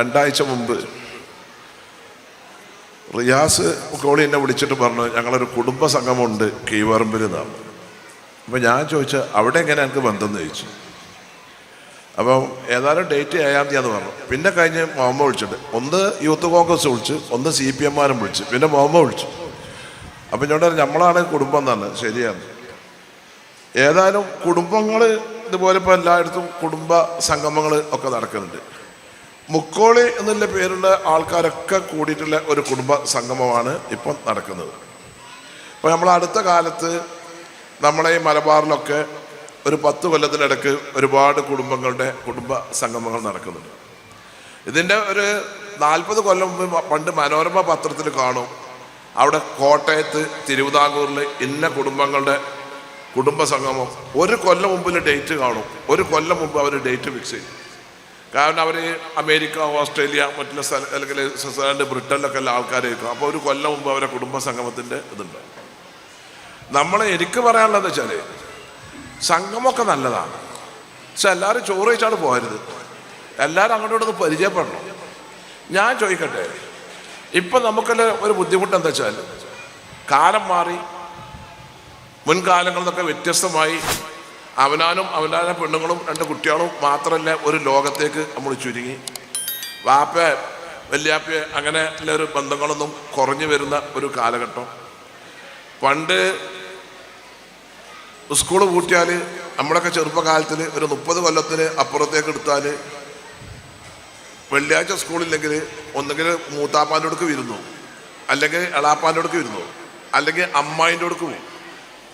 രണ്ടാഴ്ച മുമ്പ് റിയാസ് കോളി എന്നെ വിളിച്ചിട്ട് പറഞ്ഞു ഞങ്ങളൊരു കുടുംബ സംഗമമുണ്ട് കീവറമ്പിൽ നിന്നാണ് അപ്പം ഞാൻ ചോദിച്ച അവിടെ എങ്ങനെ എനിക്ക് ബന്ധം? ചോദിച്ചു. അപ്പം ഏതായാലും ഡേറ്റ് ഏഴാം തീയതി പറഞ്ഞു. പിന്നെ കഴിഞ്ഞ് മുഹമ്മ വിളിച്ചിട്ട് ഒന്ന് യൂത്ത് കോൺഗ്രസ് വിളിച്ച് ഒന്ന് സി പി എമ്മാരും വിളിച്ച്. പിന്നെ മുഹമ്മ വിളിച്ചു. അപ്പം ഞാൻ പറഞ്ഞു നമ്മളാണ് കുടുംബം എന്നാണ് ശരിയാണ് ഏതായാലും കുടുംബങ്ങൾ ഇതുപോലെ ഇപ്പോൾ എല്ലായിടത്തും കുടുംബ സംഗമങ്ങൾ ഒക്കെ നടക്കുന്നുണ്ട്. മുക്കോളി എന്നുള്ള പേരുള്ള ആൾക്കാരൊക്കെ കൂടിയിട്ടുള്ള ഒരു കുടുംബ സംഗമമാണ് ഇപ്പം നടക്കുന്നത്. അപ്പോൾ നമ്മൾ അടുത്ത കാലത്ത് നമ്മളെ ഈ മലബാറിലൊക്കെ ഒരു പത്ത് കൊല്ലത്തിനിടക്ക് ഒരുപാട് കുടുംബങ്ങളുടെ കുടുംബ സംഗമങ്ങൾ നടക്കുന്നുണ്ട്. ഇതിന്റെ ഒരു നാൽപ്പത് കൊല്ലം മുമ്പ് പണ്ട് മനോരമ പത്രത്തിൽ കാണും. അവിടെ കോട്ടയത്ത് തിരുവിതാംകൂറിൽ ഇന്ന കുടുംബങ്ങളുടെ കുടുംബ സംഗമം. ഒരു കൊല്ലം മുമ്പിൽ ഡേറ്റ് കാണും. ഒരു കൊല്ലം മുമ്പ് അവർ ഡേറ്റ് ഫിക്സ് ചെയ്യും. കാരണം അവർ അമേരിക്ക ഓസ്ട്രേലിയ മറ്റുള്ള സ്ഥല അല്ലെങ്കിൽ സ്വിറ്റ്സർലൻഡ് ബ്രിട്ടനിലൊക്കെ ഉള്ള ആൾക്കാരായിരിക്കും. അപ്പോൾ ഒരു കൊല്ലം മുമ്പ് അവരെ കുടുംബ സംഗമത്തിന്റെ ഇതുണ്ട്. നമ്മളെ എനിക്ക് പറയാനുള്ളത് വെച്ചാൽ സംഗമമൊക്കെ നല്ലതാണ്. പക്ഷെ എല്ലാവരും ചോറ് കഴിച്ചാണ് പോകരുത്. എല്ലാവരും അങ്ങോട്ടും ഇങ്ങോട്ടും പരിചയപ്പെടണം. ഞാൻ ചോദിക്കട്ടെ ഇപ്പം നമുക്കല്ല ഒരു ബുദ്ധിമുട്ട് എന്താ വെച്ചാൽ കാലം മാറി മുൻകാലങ്ങളിൽ നിന്നൊക്കെ വ്യത്യസ്തമായി അവനാനും അവനാനും പെണ്ണുങ്ങളും രണ്ട് കുട്ടികളും മാത്രമല്ല ഒരു ലോകത്തേക്ക് നമ്മൾ ചുരുങ്ങി. വാപ്പ വല്യാപ്പ അങ്ങനെ ഒരു ബന്ധങ്ങളൊന്നും കുറഞ്ഞു വരുന്ന ഒരു കാലഘട്ടം. പണ്ട് സ്കൂൾ പൂട്ടിയാൽ നമ്മളൊക്കെ ചെറുപ്പകാലത്തിൽ ഒരു മുപ്പത് കൊല്ലത്തിന് അപ്പുറത്തേക്ക് എടുത്താൽ വെള്ളിയാഴ്ച സ്കൂളില്ലെങ്കിൽ ഒന്നുകിൽ മൂത്താപ്പാന്റെ അടുക്ക് വരുന്നു. അല്ലെങ്കിൽ എളാപ്പാന്റെ അടുക്ക് വരുന്നു. അല്ലെങ്കിൽ അമ്മായിന്റെ അടുക്ക് പോകും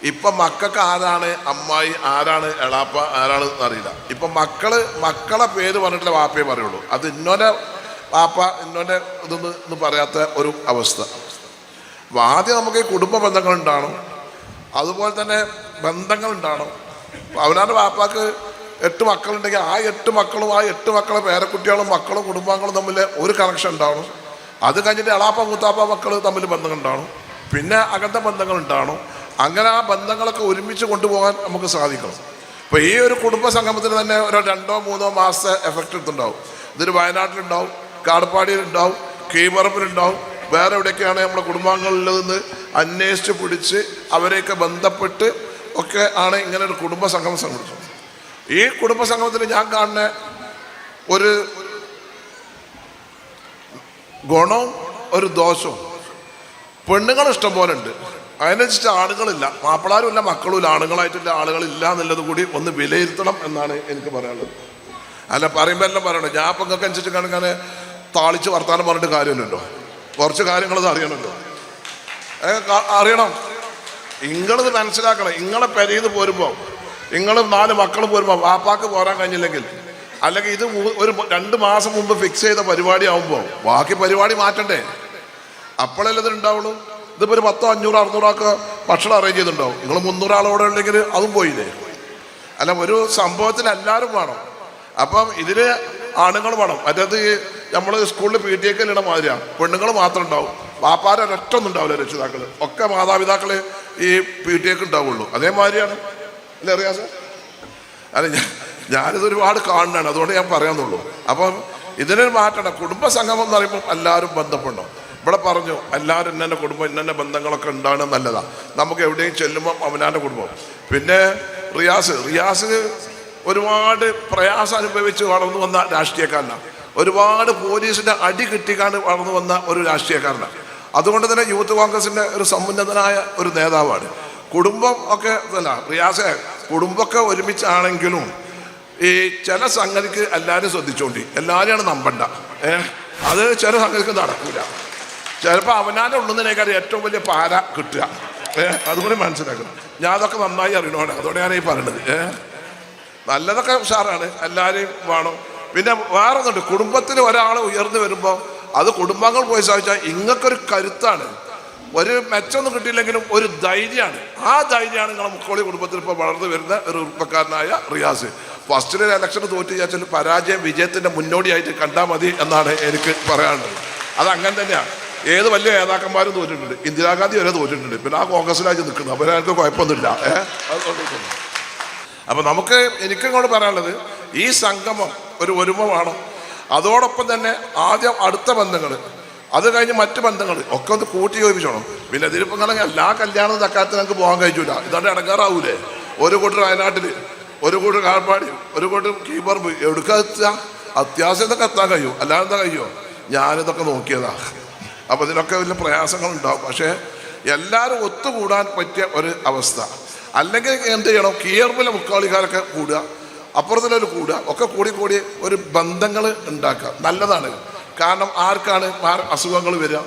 ഇപ്പം മക്കൾക്ക് ആരാണ്? അമ്മായി ആരാണ്? എളാപ്പ ആരാണ് അറിയില്ല. ഇപ്പം മക്കൾ മക്കളെ പേര് പറഞ്ഞിട്ടുള്ള വാപ്പയെ പറയുള്ളൂ. അത് ഇന്നോനെ വാപ്പ ഇന്നോന്റെ ഇതൊന്നും പറയാത്ത ഒരു അവസ്ഥ. അപ്പൊ ആദ്യം നമുക്ക് ഈ കുടുംബ ബന്ധങ്ങൾ ഉണ്ടാണോ അതുപോലെ തന്നെ ബന്ധങ്ങൾ ഉണ്ടാണോ അവനാന്റെ വാപ്പാക്ക് എട്ട് മക്കളുണ്ടെങ്കിൽ ആ എട്ട് മക്കളും ആ എട്ട് മക്കളെ പേരക്കുട്ടികളും മക്കളും കുടുംബാംഗങ്ങളും തമ്മിൽ ഒരു കണക്ഷൻ ഉണ്ടാവണം. അത് കഴിഞ്ഞിട്ട് എളാപ്പ മൂത്താപ്പ മക്കൾ തമ്മിൽ ബന്ധങ്ങൾ ഉണ്ടാവണം. പിന്നെ അകത്തെ ബന്ധങ്ങൾ ഉണ്ടാവണം. അങ്ങനെ ആ ബന്ധങ്ങളൊക്കെ ഒരുമിച്ച് കൊണ്ടുപോകാൻ നമുക്ക് സാധിക്കണം. അപ്പോൾ ഈ ഒരു കുടുംബ സംഗമത്തിന് തന്നെ ഒരു രണ്ടോ മൂന്നോ മാസത്തെ എഫക്റ്റ് എടുത്തുണ്ടാവും ഇതൊരു വയനാട്ടിലുണ്ടാവും കാടപ്പാടിയിലുണ്ടാവും കീമറപ്പിലുണ്ടാവും വേറെ എവിടെയൊക്കെയാണ് നമ്മുടെ കുടുംബാംഗങ്ങളിലെന്ന് അന്വേഷിച്ച് പിടിച്ച് അവരെയൊക്കെ ബന്ധപ്പെട്ട് ഒക്കെ ആണ് ഇങ്ങനെ ഒരു കുടുംബ സംഗമം സംഘടിച്ചത് ഈ കുടുംബ സംഗമത്തിൽ ഞാൻ കാണുന്ന ഒരു ഗുണവും ഒരു ദോഷവും. പെണ്ണുങ്ങൾ ഇഷ്ടം പോലെ ഉണ്ട് അതിനനുസരിച്ച് ആളുകളില്ല മാപ്പിളാരും ഇല്ല മക്കളും ഇല്ല. ആണുങ്ങളായിട്ടുള്ള ആളുകളില്ല എന്നുള്ളത് കൂടി ഒന്ന് വിലയിരുത്തണം എന്നാണ് എനിക്ക് പറയാനുള്ളത്. അല്ല പറയുമ്പോൾ എല്ലാം പറയണം. ഞാൻ ഇപ്പം അനുസരിച്ച് കണക്കാണ് താളിച്ച് വർത്താനം പറഞ്ഞിട്ട് കാര്യമില്ലല്ലോ കുറച്ച് കാര്യങ്ങളത് അറിയണമല്ലോ. അറിയണം. നിങ്ങളിത് മനസ്സിലാക്കണം. നിങ്ങളെ പെരയിന്ന് പോരുമ്പോൾ നിങ്ങൾ നാല് മക്കൾ പോരുമ്പോൾ വാപ്പാക്ക് പോരാൻ കഴിഞ്ഞില്ലെങ്കിൽ അല്ലെങ്കിൽ ഇത് ഒരു രണ്ട് മാസം മുമ്പ് ഫിക്സ് ചെയ്ത പരിപാടി ആവുമ്പോൾ ബാക്കി പരിപാടി മാറ്റണ്ടേ? അപ്പോഴല്ലേ ഉണ്ടാവുള്ളൂ ഇതിപ്പോൾ ഒരു പത്തോ അഞ്ഞൂറോ അറുന്നൂറൊക്കെ ഭക്ഷണം അറേഞ്ച് ചെയ്തിട്ടുണ്ടാവും. നിങ്ങൾ മുന്നൂറാളോടെ ഉണ്ടെങ്കിൽ അതും പോയില്ലേ? അല്ല ഒരു സംഭവത്തിന് എല്ലാവരും വേണം. അപ്പം ഇതിന് ആണുങ്ങൾ വേണം. അതായത് നമ്മൾ സ്കൂളിൽ പി ടി എക്കലിട മാതിരിയാണ് പെണ്ണുങ്ങൾ മാത്രം ഉണ്ടാവും. വാപ്പാരെ ഒരൊറ്റൊന്നും ഉണ്ടാവില്ല രക്ഷിതാക്കൾ ഒക്കെ മാതാപിതാക്കൾ ഈ പി ടി എക്ക് ഉണ്ടാവുള്ളൂ. അതേമാതിരിയാണ് അല്ലേ അറിയാം സാർ? അല്ല ഞാൻ ഞാനിത് ഒരുപാട് കാണുന്നതാണ്. അതുകൊണ്ട് ഞാൻ പറയാന്നുള്ളൂ. അപ്പം ഇതിനൊരു മാറ്റണം കുടുംബ സംഗമം എന്ന് പറയുമ്പോൾ എല്ലാവരും ബന്ധപ്പെടണം. ഇവിടെ പറഞ്ഞു എല്ലാവരും ഇന്നെ കുടുംബം ഇന്നെ ബന്ധങ്ങളൊക്കെ ഉണ്ടാണ് നല്ലതാ. നമുക്ക് എവിടെയും ചെല്ലുമ്പോൾ അവനാന്റെ കുടുംബം. പിന്നെ റിയാസ് റിയാസ് ഒരുപാട് പ്രയാസം അനുഭവിച്ച് വളർന്നു വന്ന രാഷ്ട്രീയക്കാരനാണ് ഒരുപാട് പോലീസിന്റെ അടി കിട്ടിക്കാണ്ട് വളർന്നു വന്ന ഒരു രാഷ്ട്രീയക്കാരനാണ് അതുകൊണ്ട് തന്നെ യൂത്ത് കോൺഗ്രസിന്റെ ഒരു സമുന്നതനായ ഒരു നേതാവാണ്. കുടുംബം ഒക്കെ അല്ല റിയാസെ കുടുംബമൊക്കെ ഒരുമിച്ചാണെങ്കിലും ഈ ചില സംഗതിക്ക് എല്ലാവരും ശ്രദ്ധിച്ചോണ്ടി. എല്ലാവരെയാണ് നമ്പണ്ട. ഏഹ് അത് ചില സംഗതിക്ക് നടക്കൂല. ചിലപ്പോൾ അവനാന്റെ ഉള്ളതിനേക്കാൾ ഏറ്റവും വലിയ പാര കിട്ടുക. ഏഹ് അതുകൂടി മനസ്സിലാക്കണം. ഞാൻ അതൊക്കെ നന്നായി അറിയണോടെ. അതോടെ ഞാനീ പറയണത്. ഏഹ് നല്ലതൊക്കെ ഉഷാറാണ്. എല്ലാവരെയും വേണം. പിന്നെ വേറെ ഒന്നുണ്ട് കുടുംബത്തിൽ ഒരാൾ ഉയർന്നു വരുമ്പോൾ അത് കുടുംബാംഗങ്ങൾ പോയി സാധിച്ചാൽ ഇങ്ങക്കൊരു കരുത്താണ്. ഒരു മെച്ചമൊന്നും കിട്ടിയില്ലെങ്കിലും ഒരു ധൈര്യമാണ്. ആ ധൈര്യമാണ് നിങ്ങളെ മുക്കോളി കുടുംബത്തിൽ ഇപ്പോൾ വളർന്നു വരുന്ന ഒരു ഉറുപ്പക്കാരനായ റിയാസ്. ഫസ്റ്റിൽ ഇലക്ഷന് തോറ്റ് വിചാരിച്ചാൽ പരാജയം വിജയത്തിന്റെ മുന്നോടിയായിട്ട് കണ്ടാൽ മതി എന്നാണ് എനിക്ക് പറയാനുള്ളത്. അത് അങ്ങനെ തന്നെയാണ് ഏത് വലിയ നേതാക്കന്മാരും തോറ്റിട്ടുണ്ട്. ഇന്ദിരാഗാന്ധി വരെ തോറ്റിട്ടുണ്ട്. പിന്നെ ആ കോൺഗ്രസിലായിട്ട് നിൽക്കുന്നത് അവരാർക്ക് കുഴപ്പമൊന്നുമില്ല. അപ്പോൾ നമുക്ക് എനിക്കങ്ങോട് പറയാനുള്ളത് ഈ സംഗമം ഒരു ഒരുമ വേണം അതോടൊപ്പം തന്നെ ആദ്യം അടുത്ത ബന്ധങ്ങൾ. അത് കഴിഞ്ഞ് മറ്റ് ബന്ധങ്ങൾ ഒക്കെ ഒന്ന് കൂട്ടി യോജിപ്പിച്ചോണം. പിന്നെ ഇതിലിപ്പം ഇങ്ങനെ എല്ലാ കല്യാണവും തക്കാലത്ത് ഞങ്ങൾക്ക് പോകാൻ കഴിച്ചില്ല ഇതാണ്ട് ഇടങ്ങാറാവൂലേ? ഒരു കൂട്ടർ വയനാട്ടിൽ ഒരു കൂട്ടർ കാൽപ്പാടി ഒരു കൂട്ടർ കീപ്പറമ്പ് അത്യാവശ്യം ഇതൊക്കെ എത്താൻ കഴിയും. അല്ലാതെ എന്താ കഴിയുമോ ഞാനിതൊക്കെ നോക്കിയതാ. അപ്പം ഇതിനൊക്കെ വലിയ പ്രയാസങ്ങൾ ഉണ്ടാവും പക്ഷേ എല്ലാവരും ഒത്തുകൂടാൻ പറ്റിയ ഒരു അവസ്ഥ. അല്ലെങ്കിൽ എന്ത് ചെയ്യണം? കീർപ്പിലെ മുക്കാളിക്കാരൊക്കെ കൂടുക അപ്പുറത്തിലൊരു കൂടുക ഒക്കെ കൂടി കൂടി ഒരു ബന്ധങ്ങൾ ഉണ്ടാക്കുക. നല്ലതാണ്. കാരണം ആർക്കാണ് അസുഖങ്ങൾ വരിക?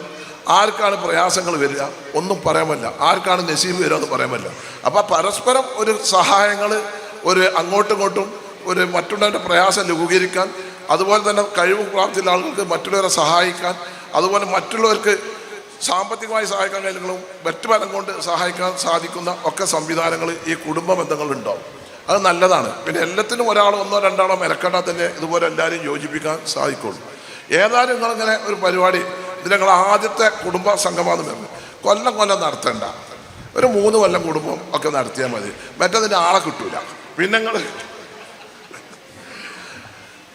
ആർക്കാണ് പ്രയാസങ്ങൾ വരിക? ഒന്നും പറയാൻ പറ്റില്ല. ആർക്കാണ് നസീബ് വരിക എന്ന് പറയാൻ പറ്റില്ല. അപ്പം പരസ്പരം ഒരു സഹായങ്ങൾ ഒരു അങ്ങോട്ടും ഇങ്ങോട്ടും ഒരു മറ്റുള്ളവരുടെ പ്രയാസം ലഘൂകരിക്കാൻ അതുപോലെ തന്നെ കഴിവ് പ്രാപ്തിയുള്ള ആളുകൾക്ക് മറ്റുള്ളവരെ സഹായിക്കാൻ അതുപോലെ മറ്റുള്ളവർക്ക് സാമ്പത്തികമായി സഹായിക്കാൻ കഴിയുന്നതും മറ്റു ഫലം കൊണ്ട് സഹായിക്കാൻ സാധിക്കുന്ന ഒക്കെ സംവിധാനങ്ങൾ ഈ കുടുംബ ബന്ധങ്ങളുണ്ടാവും അത് നല്ലതാണ്. പിന്നെ എല്ലാത്തിനും ഒരാൾ ഒന്നോ രണ്ടാളോ മെനക്കെട്ടാൽ തന്നെ ഇതുപോലെ എല്ലാവരും യോജിപ്പിക്കാൻ സാധിക്കുള്ളൂ. ഏതായാലും നിങ്ങളിങ്ങനെ ഒരു പരിപാടി ഇത് ഞങ്ങൾ ആദ്യത്തെ കുടുംബ സംഗമം പറഞ്ഞു കൊല്ലം കൊല്ലം നടത്തേണ്ട. ഒരു മൂന്ന് കൊല്ലം കുടുംബം ഒക്കെ നടത്തിയാൽ മതി. മറ്റേതിന്റെ ആളെ കിട്ടൂല. പിന്നെ നിങ്ങൾ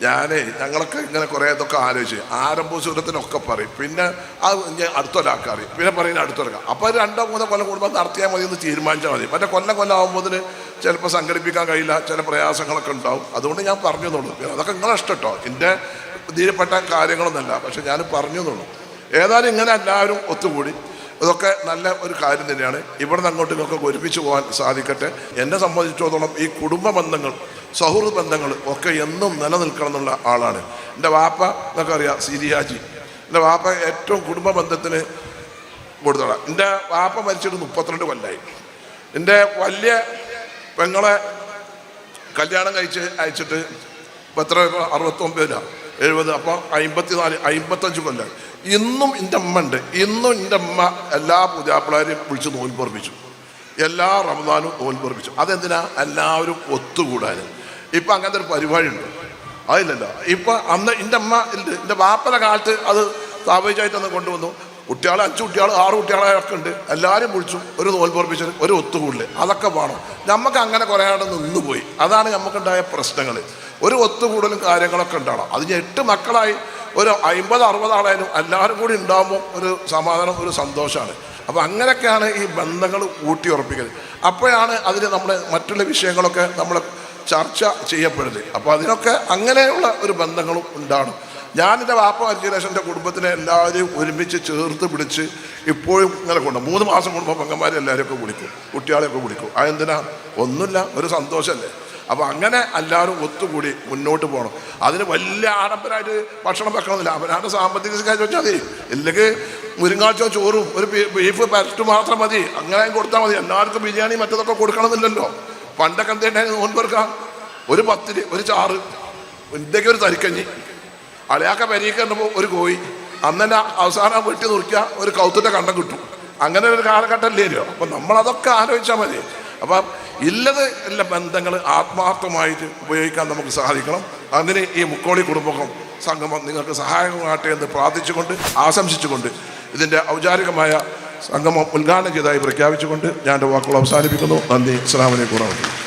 ഞാനേ ഞങ്ങളൊക്കെ ഇങ്ങനെ കുറേ ഇതൊക്കെ ആലോചിച്ച്. ആരംഭസൂരത്തിനൊക്കെ പറയും. പിന്നെ അത് ഞാൻ അടുത്തൊരാൾക്കറിയും പിന്നെ പറയുന്നത് അടുത്തൊരാൾക്ക്. അപ്പോൾ രണ്ടോ മൂന്നോ കൊല്ലം കൂടുമ്പോൾ നടത്തിയാൽ മതി എന്ന് തീരുമാനിച്ചാൽ മതി. മറ്റേ കൊല്ലം കൊല്ലം ആകുമ്പോൾ ചിലപ്പോൾ സംഘടിപ്പിക്കാൻ കഴിയില്ല. ചില പ്രയാസങ്ങളൊക്കെ ഉണ്ടാവും. അതുകൊണ്ട് ഞാൻ പറഞ്ഞു തന്നുള്ളൂ അതൊക്കെ നിങ്ങളെ ഇഷ്ടം കേട്ടോ എന്റെ ഇതിൽപ്പെട്ട കാര്യങ്ങളൊന്നുമല്ല പക്ഷെ ഞാൻ പറഞ്ഞു തന്നുള്ളൂ ഏതായാലും ഇങ്ങനെ എല്ലാവരും ഒത്തുകൂടി. ഇതൊക്കെ നല്ല ഒരു കാര്യം തന്നെയാണ്. ഇവിടെ നിന്ന് അങ്ങോട്ടും ഇങ്ങോട്ടൊക്കെ ഒരുമിച്ച് പോകാൻ സാധിക്കട്ടെ. എന്നെ സംബന്ധിച്ചിടത്തോളം ഈ കുടുംബ ബന്ധങ്ങൾ സൗഹൃദ ബന്ധങ്ങൾ ഒക്കെ എന്നും നിലനിൽക്കണം എന്നുള്ള ആളാണ്. എന്റെ വാപ്പ എന്നൊക്കെ അറിയാം സിരിയാജി എന്റെ വാപ്പ ഏറ്റവും കുടുംബ ബന്ധത്തിന് കൊടുത്തോളാം എന്റെ വാപ്പ മരിച്ചിട്ട് മുപ്പത്തിരണ്ട് കൊല്ലായി. എന്റെ വലിയ പെങ്ങളെ കല്യാണം കഴിച്ച് അയച്ചിട്ട് ഇപ്പം എത്ര അറുപത്തൊമ്പതിലാണ് എഴുപത് അപ്പോൾ അമ്പത്തിനാല് അമ്പത്തഞ്ച് കൊല്ലം. ഇന്നും എന്റെ അമ്മ ഉണ്ട്. ഇന്നും എന്റെ അമ്മ എല്ലാ പൂജാപ്പിളാരെയും വിളിച്ച് നോൻപുറപ്പിച്ചു എല്ലാ റമദാനും നോൻപുറപ്പിച്ചു അതെന്തിനാ? എല്ലാവരും ഒത്തുകൂടാനും ഇപ്പം അങ്ങനത്തെ ഒരു പരിപാടി ഉണ്ട് അതില്ലല്ലോ. ഇപ്പം അന്ന് എന്റെ അമ്മ ഉണ്ട് എന്റെ വാപ്പന കാലത്ത് അത് സ്ഥാപിച്ചായിട്ടൊന്ന് കൊണ്ടുവന്നു. കുട്ടികൾ അഞ്ച് കുട്ടികൾ ആറ് കുട്ടികളൊക്കെ ഉണ്ട്. എല്ലാവരും വിളിച്ചു. ഒരു നോൽപ്പുറപ്പിച്ചു ഒരു ഒത്തുകൂടില്ലേ അതൊക്കെ വേണം. നമുക്ക് അങ്ങനെ കുറേ ആടെ നിന്നുപോയി അതാണ് നമുക്കുണ്ടായ പ്രശ്നങ്ങൾ ഒരു ഒത്തുകൂടലും കാര്യങ്ങളൊക്കെ ഉണ്ടാവണം. അതിന് എട്ട് മക്കളായി. ഒരു അമ്പത് അറുപത് ആളായാലും എല്ലാവരും കൂടി ഉണ്ടാകുമ്പോൾ ഒരു സമാധാനം ഒരു സന്തോഷമാണ്. അപ്പോൾ അങ്ങനെയൊക്കെയാണ് ഈ ബന്ധങ്ങൾ ഊട്ടി ഉറപ്പിക്കുന്നത് അപ്പോഴാണ് അതിന് നമ്മൾ മറ്റുള്ള വിഷയങ്ങളൊക്കെ നമ്മൾ ചർച്ച ചെയ്യപ്പെടുന്നത്. അപ്പോൾ അതിനൊക്കെ അങ്ങനെയുള്ള ഒരു ബന്ധങ്ങളും ഉണ്ടാകണം ഞാൻ വാപ്പ മരിച്ചതിന് ശേഷം എന്റെ കുടുംബത്തിനെ എല്ലാവരെയും ഒരുമിച്ച് ചേർത്ത് പിടിച്ച് ഇപ്പോഴും ഇങ്ങനെ കൊണ്ട് മൂന്ന് മാസം കൂടുമ്പോൾ പെങ്ങന്മാരെ എല്ലാവരെയൊക്കെ വിളിക്കും. കുട്ടികളെയൊക്കെ വിളിക്കും. അതെന്തിനാ? ഒന്നുമില്ല. ഒരു സന്തോഷമല്ലേ? അപ്പോൾ അങ്ങനെ എല്ലാവരും ഒത്തുകൂടി മുന്നോട്ട് പോകണം അതിന് വലിയ ആഡംബരമായിട്ട് ഭക്ഷണം വെക്കണമെന്നില്ല. അവനാണ് സാമ്പത്തിക വെച്ചാൽ മതി. ഇല്ലെങ്കിൽ മുരിങ്ങാച്ചോ ചോറും ഒരു ബീഫ് പരട്ട് മാത്രം മതി. അങ്ങനെ കൊടുത്താൽ മതി. എല്ലാവർക്കും ബിരിയാണി മറ്റതൊക്കെ കൊടുക്കണമെന്നില്ലല്ലോ. പണ്ടൊക്കെ എന്തുണ്ടായിരുന്നു നോൻപെറുക്കാം ഒരു പത്തിരി ഒരു ചാറ് എന്തൊക്കെ ഒരു തരിക്കഞ്ഞി. അളയാക്ക പെരീക്കുമ്പോൾ ഒരു കോഴി. അന്നെ അവസാനം വെട്ടി നുറുക്കിയ ഒരു കൗത്തിന്റെ കണ്ടം കിട്ടും. അങ്ങനെ ഒരു കാലഘട്ടം ഇല്ലല്ലോ അപ്പം നമ്മളതൊക്കെ ആലോചിച്ചാൽ മതി. അപ്പം ഇല്ലത് എല്ലാ ബന്ധങ്ങൾ ആത്മാർത്ഥമായിട്ട് ഉപയോഗിക്കാൻ നമുക്ക് സാധിക്കണം. അങ്ങനെ ഈ മുക്കോളി കുടുംബം സംഗമം നിങ്ങൾക്ക് സഹായകമാകട്ടെ എന്ന് പ്രാർത്ഥിച്ചുകൊണ്ട് ആശംസിച്ചുകൊണ്ട് ഇതിന്റെ ഔചാരികമായ സംഗമം ഉദ്ഘാടനം ചെയ്തതായി പ്രഖ്യാപിച്ചുകൊണ്ട് ഞാൻ എന്റെ വാക്കുകൾ അവസാനിപ്പിക്കുന്നു. നന്ദി. അസ്സാം വലൈക്കും